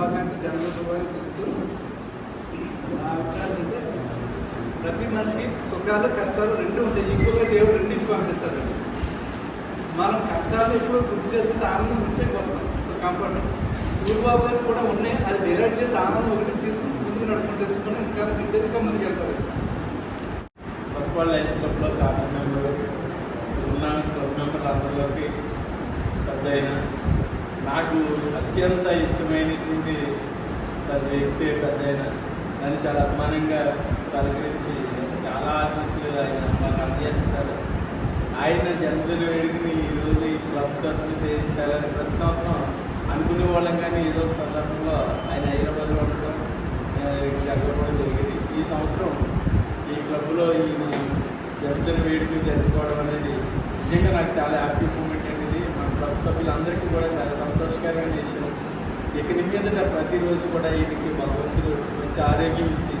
శుభాకాంక్షలు జన్మదిన చెప్తూ అంటే ప్రతి మనిషికి సుఖాలు కష్టాలు రెండు ఉంటాయి ఈక్వల్గా దేవుడు రెండింటికి పంపిస్తాడు మనం కష్టాలు ఎప్పుడు గుర్తు చేసుకుంటే ఆనందం మిస్ అయిపోతాం సో కంఫర్ట్ సూర్యబాబు గారు కూడా ఉన్నాయి అది డైరెక్ట్ చేసి ఆనందం ఒకటి తీసుకుని ముందుకు నడుపుకుంటూ తెచ్చుకొని ఇంకా ఇంకా ముందుకు వెళ్తారు ఫుట్బాల్ లైన్స్ క్లబ్లో చాలా మెంబర్లు ఉన్న క్లబ్ మెంబర్లు అందరిలోకి పెద్ద అయిన నాకు అత్యంత ఇష్టమైనటువంటి పెద్ద వ్యక్తి పెద్ద అయిన నన్ను చాలా అభిమానంగా పలకరించి చాలా ఆశీస్సులు ఆయన మాకు అందజేస్తున్నారు. ఆయన జన్మదిన వేడుకని ఈరోజు ఈ క్లబ్ తరఫున చేయించాలని ప్రతి సంవత్సరం అనుకునే వాళ్ళం కానీ ఏదో ఒక సందర్భంలో ఆయన హైదరాబాద్లో ఉండడం జరగడం జరగకపోవడం ఈ సంవత్సరం ఈ క్లబ్లో ఈ జన్మదిన వేడుక జరుపుకోవడం అనేది నిజంగా నాకు చాలా హ్యాపీ మూమెంట్ అనేది మన క్లబ్ సభ్యులందరికీ కూడా ఇక మీదట ప్రతిరోజు కూడా ఈయనకి భగవంతుడు మంచి ఆరోగ్యం ఇచ్చి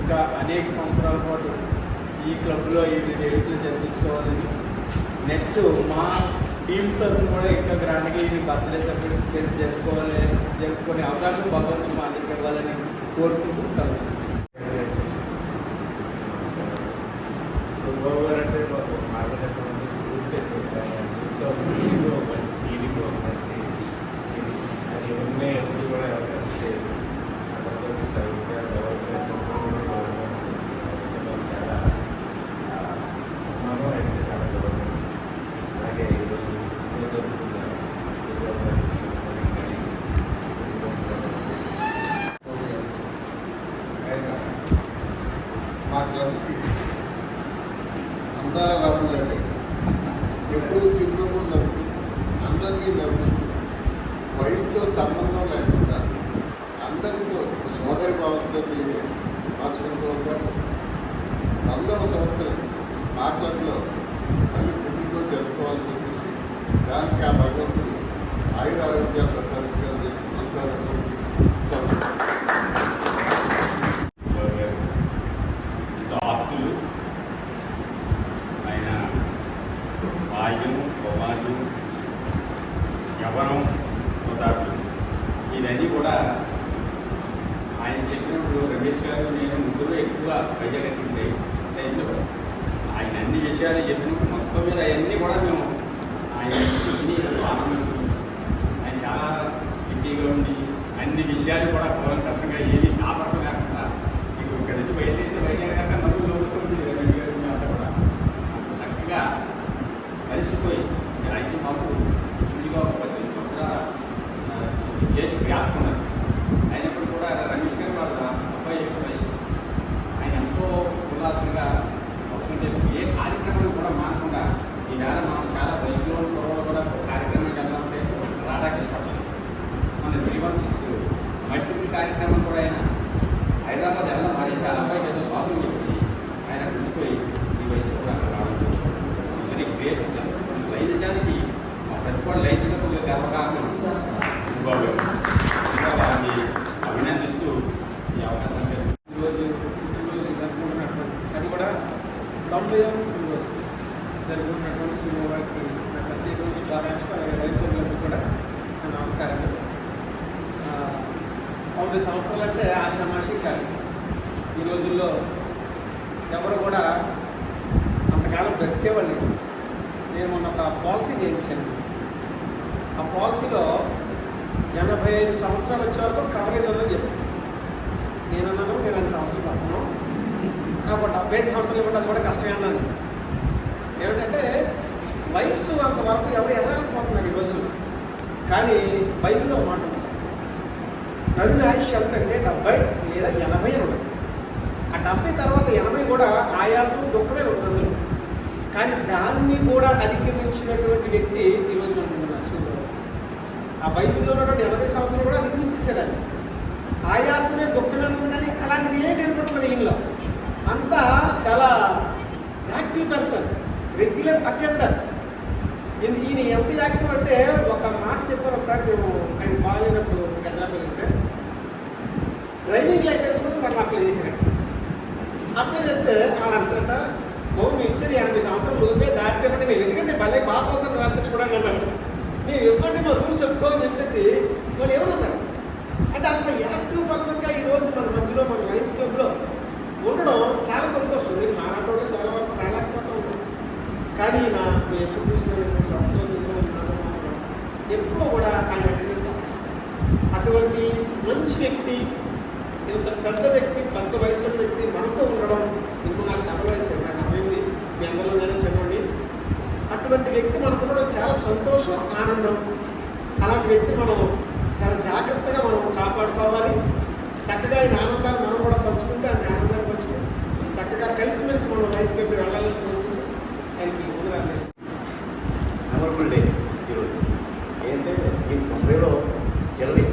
ఇంకా అనేక సంవత్సరాల పాటు ఈ క్లబ్లో ఈయన వేడుకలు జరిపించుకోవాలని నెక్స్ట్ మా టీం తరఫున కూడా ఇంకా గ్రాండ్గా ఈయన బర్త్డే సెలబ్రేట్ జరుపుకోవాలి జరుపుకునే అవకాశం భగవంతుడు మా అందరికి ఇవ్వాలని కోరుకుంటూ సెలవు బాబు గారు అంటే మాకు మాట్లాడేటువంటి స్ఫూర్తి చూస్తూ ఫీలింగ్ మంచి ఫీలింగ్ మంచి అది ఉన్నాయి ఎప్పుడు కూడా ఎవరు చేయదు అందరితో సరిగ్గా డెవలప్ చాలా మనం అయితే చాలా గౌరవం అలాగే ఈరోజు పూజ జరుగుతున్నారు ఆయన మా క్లబ్కి అందాల రాములండి ఎప్పుడూ చిరునవ్వులు నవ్వుతూ అందరికీ నవ్వుతూ వయసుతో సంబంధం లేకుండా అందరితో సోదరి భావంతో కలిగే భాస్కర్ గౌడ్ గారు వందవ సంవత్సరం మా క్లబ్లో మళ్ళీ పుట్టినరోజు జరుపుకోవాలని చెప్పేసి దానికి ఆ భగవంతుడు ఆయుర ఆరోగ్యాలు ప్రసాదించాలని చెప్పి మనసాగతో సెలవు ఆప్తులు ఆయన బాల్యం కుమారులు యవనం ఉదాహరణ ఇవన్నీ కూడా ఆయన చెప్పినప్పుడు రమేష్ గారు నేను ముగ్గురు ఎక్కువ వైజాగ్ అనిపించాయి టైంలో ఆయన అన్ని విషయాలు మొత్తం మీద అవన్నీ కూడా మేము ఆయన ఆయన చాలా సిటీగా ఉండి అన్ని విషయాలు కూడా కూలంకషంగా ఏది కాపాడటం లేకుండా మీకు ఇక్కడ నుంచి బయలుదేరితే వైజాగ్ గారు అందరూ లోపుతుంది రమేష్ గారు మేమంతా కూడా అంత చక్కగా కలిసిపోయి అయితే మాకు ఇంచుగా ఒక పద్దెనిమిది సంవత్సరాల ఆ, ఏజ్ గ్యాప్ ఉన్నది అయినప్పుడు కూడా రమేష్ గారు వాళ్ళ అబ్బాయి యొక్క వయసు ఆయన ఎంతో ఉల్లాసంగా వస్తుంటే ఏ కార్యక్రమం కూడా మానకుండా ఈవేళ మనం చాలా వయసులో ఉన్న కుర్రవాళ్ళు కూడా ఒక కార్యక్రమం వెళ్ళాలంటే రాధాకృష్ణ మన త్రీ వన్ సిక్స్ మల్టిపుల్ కార్యక్రమం కూడా ఆయన హైదరాబాద్ వెళ్ళడం మరి చాలా అబ్బాయికి ఏదో స్వాతం చెప్పి ఆయన ఉండిపోయి ఈ వయసు కూడా అక్కడ రావడం వెరీ గ్రేట్ వైద్యానికి మా ప్రతి కూడా లైన్స్లో గర్వకారణం బాబు ఇంకా వారిని అభినందిస్తూ ఈ అవకాశం ఈరోజు పుట్టినరోజు జరుపుకుంటున్నట్టు అది కూడా తొంభై పుట్టినరోజు జరుపుకున్నటువంటి సూర్యవారికి నా ప్రత్యేక శుభాకాంక్షలు అలాగే రైతు సభ్యులకు కూడా నా నమస్కారం ఆ, తొమ్మిది సంవత్సరాలు అంటే ఆషామాషి కాదు. ఈ రోజుల్లో ఎవరు కూడా అంతకాలం బ్రతికేవాళ్ళు నేను మొన్న ఒక పాలసీ చేయించాను. ఆ పాలసీలో ఎనభై ఐదు సంవత్సరాలు వచ్చే వరకు కవరేజ్ ఉందని చెప్పాను నేను అన్నాను నేను రెండు సంవత్సరాలు పడుతున్నాను. నాకు డెబ్బై ఐదు సంవత్సరాలు ఇవ్వండి అది కూడా కష్టమే అన్నాను. ఏమిటంటే వయస్సు అంతవరకు ఎవరు వెళ్ళాలనుకుంటున్నారు ఈ రోజుల్లో. కానీ బైబిల్లో మాట నరుని ఆయుష్ ఎంత అంటే డెబ్బై లేదా ఎనభై అని ఆ డెబ్బై తర్వాత ఎనభై కూడా ఆయాసం దుఃఖమే ఉంటుంది అందులో. కానీ దాన్ని కూడా అధిగమించినటువంటి వ్యక్తి ఈరోజు మనం ఉన్నారు ఆ బైబిల్లో ఉన్నటువంటి ఎనభై సంవత్సరాలు కూడా అధిగమించేసాడు ఆయన. ఆయాసమే దుఃఖమే ఉంది కానీ అలాంటిది ఏ కనపడలేదు ఈయనలో అంతా చాలా యాక్టివ్ పర్సన్ రెగ్యులర్ అటెండర్. ఈయన ఈయన ఎంత యాక్టివ్ అంటే ఒక మాట చెప్పారు ఒకసారి మేము ఆయన బాగాలేనప్పుడు హైదరాబాద్ అంటే డ్రైవింగ్ లైసెన్స్ కోసం మనం అప్లై చేశారండి అప్లై చేస్తే ఆయన అనుకున్నట బాబు ఇచ్చేది ఎనభై సంవత్సరాలు లోపే దాటితే మేము. ఎందుకంటే భలే పాప అవుతుంది నడిపించుకోవడానికి అన్నాడు మేము ఇవ్వండి మా రూల్స్ చెప్పుకోమని చెప్పేసి వాళ్ళు ఎవరున్నారు అంటే అంత యాక్టివ్ పర్సన్గా ఈరోజు మన మధ్యలో మన లైన్స్ క్లబ్లో ఉండడం చాలా సంతోషం. నేను మా నాటోళ్ళు చాలా వరకు నాలాత్మకం ఉంటుంది కానీ నా మేము ఎప్పుడు చూసిన సంవత్సరాలు నాలుగు సంవత్సరం ఎక్కువ కూడా ఆయన అటువంటి మంచి వ్యక్తి ఇంత పెద్ద వ్యక్తి పెద్ద వయసు వ్యక్తి మనతో ఉండడం ఇంకో నాకు డబ్బు వయసు నాకు మీ అందరిలో నేను చెప్పండి. అటువంటి వ్యక్తి మనకు ఉండడం చాలా సంతోషం ఆనందం. అలాంటి వ్యక్తి మనం చాలా జాగ్రత్తగా మనం కాపాడుకోవాలి. చక్కగా ఆయన ఆనందాన్ని మనం కూడా పంచుకుంటే ఆయన ఆనందానికి వచ్చింది చక్కగా కలిసిమెలిసి మనం లైఫ్ పెట్టి వెళ్ళాలని కోరుకుంటూ ఆయనకి వదలాలి మెమరబుల్ డే ఈరోజు. ఏంటంటే ఈ తొంభైలో ఇరవై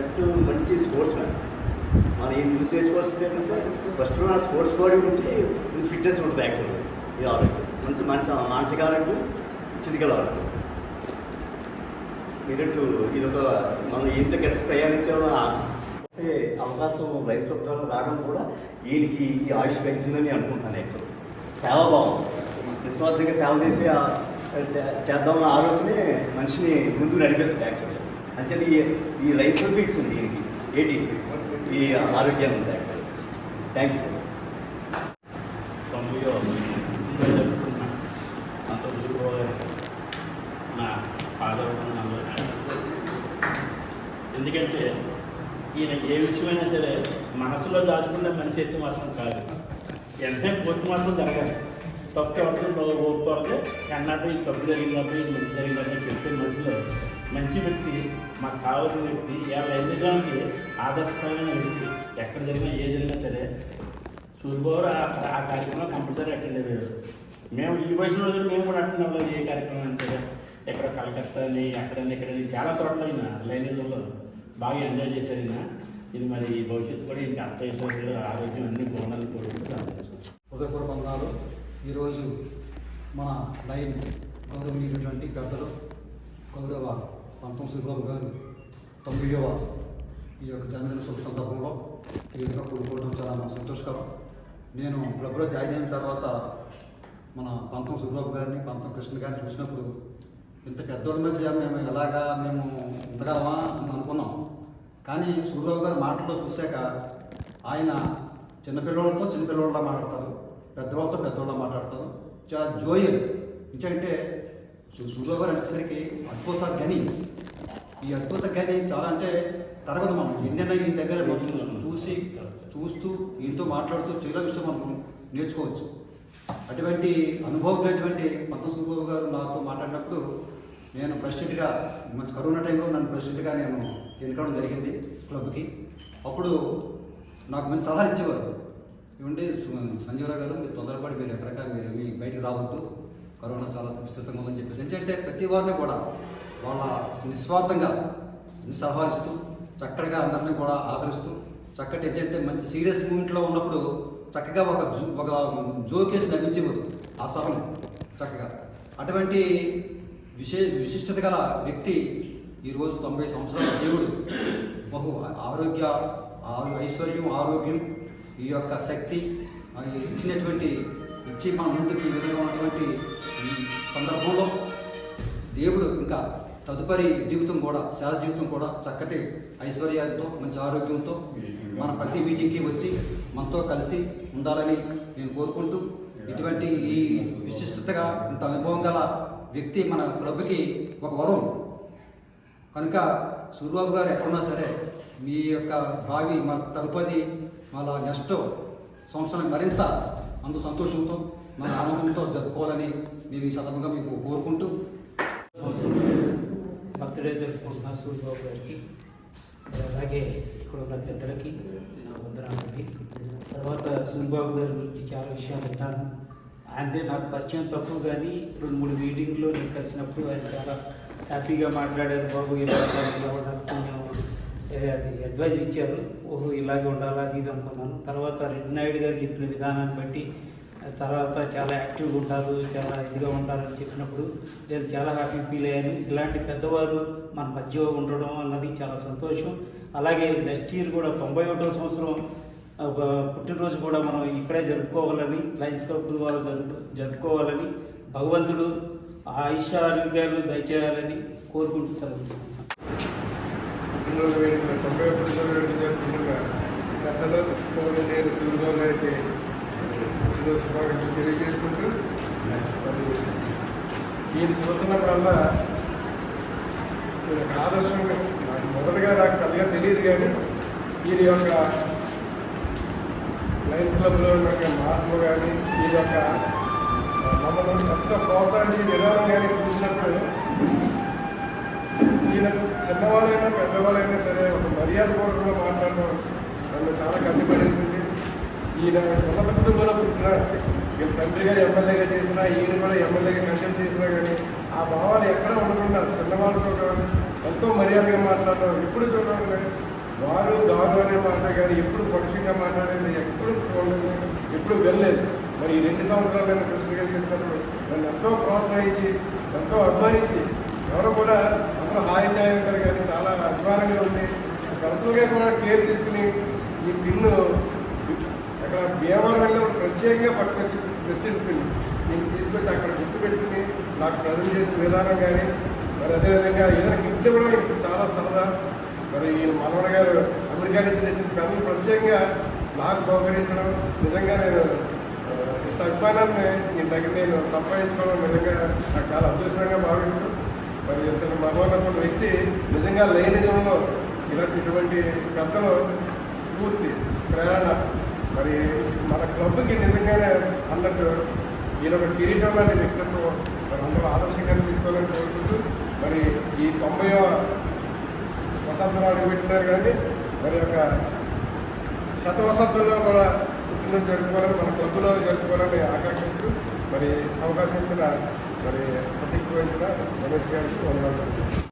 దట్ మంచి స్పోర్ట్స్ మ్యాన్. మనం ఏం చూసి నేర్చుకోవాల్సింది ఏంటంటే ఫస్ట్ మన స్పోర్ట్స్ బాడీ ఉంటే ఫిట్నెస్ ఉంటుంది యాక్చువల్గా ఇది ఆరోగ్యం మంచి మనసు మానసిక ఆరోగ్యం ఫిజికల్ ఆరోగ్యం. మీరట్టు ఇది ఒక మనం ఎంత కలిసి ప్రయాణించాలో అవకాశం రైస్ ప్రభుత్వాలు రావడం కూడా వీళ్ళకి ఈ ఆయుష్ పెంచిందని అనుకుంటున్నాను యాక్చువల్ సేవాభావం నిస్వార్థంగా సేవ చేసి చేద్దామన్న ఆలోచనే మనిషిని ముందు నడిపిస్తుంది యాక్చువల్ అంటే ఈ ఈ రైస్ ఫుడ్ ఇచ్చింది ఈయనకి ఏటీకి ఈ ఆరోగ్యం ఉంది. థ్యాంక్ యూ సార్ అంత ఎందుకంటే ఈయన ఏ విషయమైనా సరే మనసులో దాచుకున్న మనిషి అయితే మాత్రం కాదు. వెంటనే పోటీ మాత్రం జరగాలి. తప్పు ఎవరితో ఓడిపోతే అన్నట్టు ఈ తప్పు జరిగినప్పుడు ఇది మంచి జరిగినప్పుడు చెప్పే మనుషులు మంచి వ్యక్తి మాకు కావాల్సిన వ్యక్తి వాళ్ళ ఎందుకంటే ఆదర్శకరమైన వ్యక్తి ఎక్కడ జరిగినా ఏ జరిగినా సరే సూర్యబాబు ఆ కార్యక్రమం కంపల్సరీ అటెండ్ అయ్యారు మేము ఈ వయసులో కూడా మేము కూడా అటెండ్ అవ్వలేదు ఏ కార్యక్రమం అంటే ఎక్కడ కలకత్తా అని ఎక్కడని ఎక్కడని చాలా చోట్ల అయినా లైన్లలో బాగా ఎంజాయ్ చేశారు ఇది మరి భవిష్యత్తు కూడా ఇంకా అర్థ ఆరోగ్యం అన్ని బాగుండాలని కోరుకుంటున్నాను. హృదయపూర్వక బంగారు ఈరోజు మన లైన్ గౌరవనీయులైనటువంటి పెద్దలు గౌరవ పంతం శ్రీబాబు గారు తొమ్మిదవ ఈ యొక్క జన్మదిన శుభ సందర్భంలో ఈ విధంగా కూడుకోవడం చాలా సంతోషకరం. నేను క్లబ్లో జాయిన్ అయిన తర్వాత మన పంతం సుబ్బాబు గారిని పంతం కృష్ణ గారిని చూసినప్పుడు ఇంత పెద్దోళ్ళ మధ్య మేము ఎలాగా మేము ఉండగలమా అని అనుకున్నాం. కానీ సూర్యబాబు గారు మాటల్లో చూశాక ఆయన చిన్నపిల్లలతో చిన్నపిల్లవాళ్ళ మాట్లాడతారు. పెద్దవాళ్ళతో పెద్దవాళ్ళ మాట్లాడతాను. చాలా జోయల్ ఎందుకంటే సూర్యబాబు గారు వచ్చేసరికి అద్భుత గని ఈ అద్భుత గని చాలా అంటే తరగదు మనం. ఎన్నైనా ఈ దగ్గర మనం చూసి చూస్తూ ఈయనతో మాట్లాడుతూ చాలా విషయం మనం నేర్చుకోవచ్చు. అటువంటి అనుభవమైనటువంటి పంత సుబాబు గారు నాతో మాట్లాడినప్పుడు నేను ప్రెసిడెంట్గా మంచి కరోనా టైంలో నన్ను ప్రెసిడెంట్గా నేను ఎన్నుకోవడం జరిగింది క్లబ్కి. అప్పుడు నాకు మంచి సలహా ఇచ్చేవారు. ఇవ్వండి. సంజీవరావు గారు మీరు తొందరపడి మీరు ఎక్కడికా మీరు మీ బయటకు రావద్దు. కరోనా చాలా విస్తృతంగా ఉందని చెప్పేసి. ఎందుకంటే ప్రతి వారిని కూడా వాళ్ళ నిస్వార్థంగా సలహాలు చక్కగా అందరినీ కూడా ఆదరిస్తూ చక్కటి ఏంటంటే మంచి సీరియస్ మూమెంట్లో ఉన్నప్పుడు చక్కగా ఒక జో ఒక జోకేసి నవ్వించేవారు ఆ సభను చక్కగా. అటువంటి విశే విశిష్టత గల వ్యక్తి ఈరోజు తొంభై సంవత్సరాల దేవుడు. బహు ఆరోగ్య ఆ- ఐశ్వర్యం ఆరోగ్యం ఈ యొక్క శక్తి ఇచ్చినటువంటి ఇచ్చి మన ముందుకి ఈ విధంగా ఉన్నటువంటి సందర్భంలో దేవుడు ఇంకా తదుపరి జీవితం కూడా శాశ్వత జీవితం కూడా చక్కటి ఐశ్వర్యాలతో మంచి ఆరోగ్యంతో మన ప్రతి మీటింగ్కి వచ్చి మనతో కలిసి ఉండాలని నేను కోరుకుంటూ ఇటువంటి ఈ విశిష్టతగా ఇంత అనుభవం గల వ్యక్తి మన క్లబ్కి ఒక వరం. కనుక సూర్యబాబు గారు ఎక్కడున్నా సరే మీ యొక్క భావి మన తదుపరి మన నెక్స్ట్ సంవత్సరం మరింత అందు సంతోషంతో మన ఆనందంతో జరుపుకోవాలని నేను ఈ సందర్భంగా మీకు కోరుకుంటూ బర్త్డే జరుపుకుంటున్నా సూర్యబాబు గారికి. అలాగే ఇక్కడ ఉన్న పెద్దలకి నా వందనాలకి తర్వాత సూర్యబాబు గారి గురించి చాలా విషయాలు విన్నాను ఆయనదే నాకు పరిచయం తక్కువ కానీ రెండు మూడు మీటింగ్లో నేను కలిసినప్పుడు ఆయన చాలా హ్యాపీగా మాట్లాడారు. బాబు కొంచెం ఏ, అది అడ్వైజ్ ఇచ్చారు. ఓహో ఇలాగే ఉండాలి అది ఇది అనుకున్నాను. తర్వాత రెడ్డి నాయుడు గారు చెప్పిన విధానాన్ని బట్టి తర్వాత చాలా యాక్టివ్గా ఉంటారు చాలా ఇదిగా ఉంటారని చెప్పినప్పుడు నేను చాలా హ్యాపీ ఫీల్ అయ్యాను. ఇలాంటి పెద్దవారు మన మధ్య ఉండడం అన్నది చాలా సంతోషం. అలాగే నెక్స్ట్ ఇయర్ కూడా తొంభై ఒకటో సంవత్సరం పుట్టినరోజు కూడా మనం ఇక్కడే జరుపుకోవాలని లయన్స్ క్లబ్ ద్వారా జరుపు జరుపుకోవాలని భగవంతుడు ఆయుష ఆరోగ్యాలు దయచేయాలని కోరుకుంటూ సెలవు. పుట్టినరోజు వేడుకలు తొంభై పుట్టినరోజు వేడుకలు జరుపుకుంటున్న పెద్దలు నేను సూర్యబాబు గారికి పుట్టినరోజు శుభాకాంక్షలు తెలియజేసుకుంటూ మరి ఈయన చూస్తున్నప్పుడల్లా ఈయన ఒక ఆదర్శం నాకు మొదటగా నాకు పెద్దగా తెలియదు కానీ వీరి యొక్క లయన్స్ క్లబ్లో ఉన్న మార్పులు కానీ వీరి యొక్క మమ్మల్ని ఎంత ప్రోత్సహించే విధానం కానీ చూసినప్పుడు చిన్నవాళ్ళైనా పెద్దవాళ్ళైనా సరే ఒక మర్యాద పూర్వకంగా మాట్లాడడం నన్ను చాలా కట్టిపడేసింది ఈయన ఉన్నత కుటుంబంలో పుట్టిన వీళ్ళ తండ్రి గారు ఎమ్మెల్యేగా చేసినా ఈయన కూడా ఎమ్మెల్యేగా కంటెంట్ చేసినా కానీ ఆ భావాలు ఎక్కడ ఉండకుండా చిన్నవాళ్ళతో ఎంతో మర్యాదగా మాట్లాడడం ఎప్పుడు చూడడం కానీ వారు గారు అనే మాట కానీ ఎప్పుడు పక్షంగా మాట్లాడేది ఎప్పుడు చూడలేదు ఎప్పుడు వెళ్ళలేదు మరి ఈ రెండు సంవత్సరాలు నేను కృష్ణగా చేసినప్పుడు నన్ను ఎంతో ప్రోత్సహించి ఎంతో అభిమానించి ఎవరు కూడా అందరూ హాయ్ గారు కానీ చాలా అభిమానంగా ఉంది పర్సనల్గా కూడా కేర్ తీసుకుని ఈ పిన్ను అక్కడ భీమవరం ప్రత్యేకంగా పట్టుకొచ్చి ప్రెసిడెంట్ పిన్ నేను తీసుకొచ్చి అక్కడ గుర్తు పెట్టుకుని నాకు ప్రజలు చేసిన విధానం కానీ మరి అదేవిధంగా ఏదైనా గిఫ్ట్ కూడా ఇప్పుడు చాలా సరదా. మరి ఈయన మనవడ గారు అమెరికా నుంచి తెచ్చిన పెన్ను ప్రత్యేకంగా నాకు బహుకరించడం నిజంగా నేను ఇంత అభిమానాన్ని ఈ దగ్గర నేను సంపాదించుకోవడం నిజంగా నాకు చాలా అదృష్టంగా భావిస్తూ మరి ఇంతటి మహోన్నత వ్యక్తి నిజంగా లైనిజంలో ఇలాంటి ఇటువంటి పెద్దలు స్ఫూర్తి ప్రేరణ మరి మన క్లబ్కి నిజంగానే అన్నట్టు ఈయన ఒక కిరీటం లాంటి వ్యక్తిత్వం మరి అందరూ ఆదర్శంగా తీసుకోవాలని కోరుకుంటూ మరి ఈ తొంభై వసంతం అడుగుపెట్టినారు కానీ మరి యొక్క శతవసంతంలో కూడా పుట్టినరోజు జరుపుకోవాలని మన క్లబ్లో జరుపుకోవాలని ఆకాంక్షిస్తూ మరి అవకాశం ఇచ్చిన మరి ప్రతి వహించిన రమేష్ గారికి వందనాలు